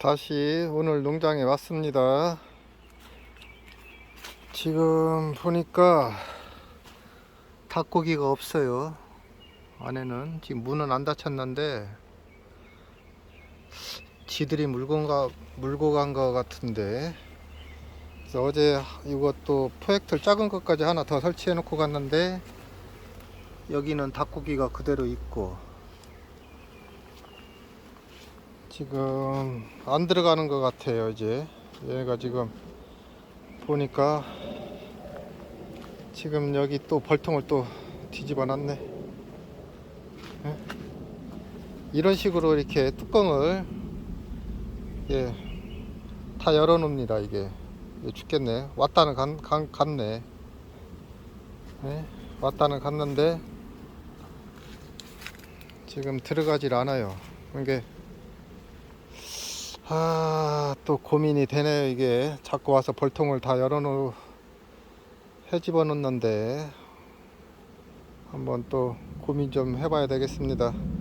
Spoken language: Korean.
다시 오늘 농장에 왔습니다. 지금 보니까 닭고기가 없어요. 안에는 지금 문은 안 닫혔는데 지들이 물고 가 물고 간 것 같은데 그래서 어제 이것도 프로젝트를 작은 것까지 하나 더 설치해 놓고 갔는데 여기는 닭고기가 그대로 있고 지금 안 들어가는 것 같아요 이제. 얘가 지금 보니까 지금 여기 또 벌통을 또 뒤집어 놨네. 예? 이런 식으로 이렇게 뚜껑을 예, 다 열어 놓습니다 이게. 예, 죽겠네. 왔다는 간, 간, 갔네. 예? 왔다는 갔는데 지금 들어가질 않아요. 이게 아, 또 고민이 되네요, 이게. 자꾸 와서 벌통을 다 열어놓, 헤집어 놓는데, 한번 또 고민 좀 해봐야 되겠습니다.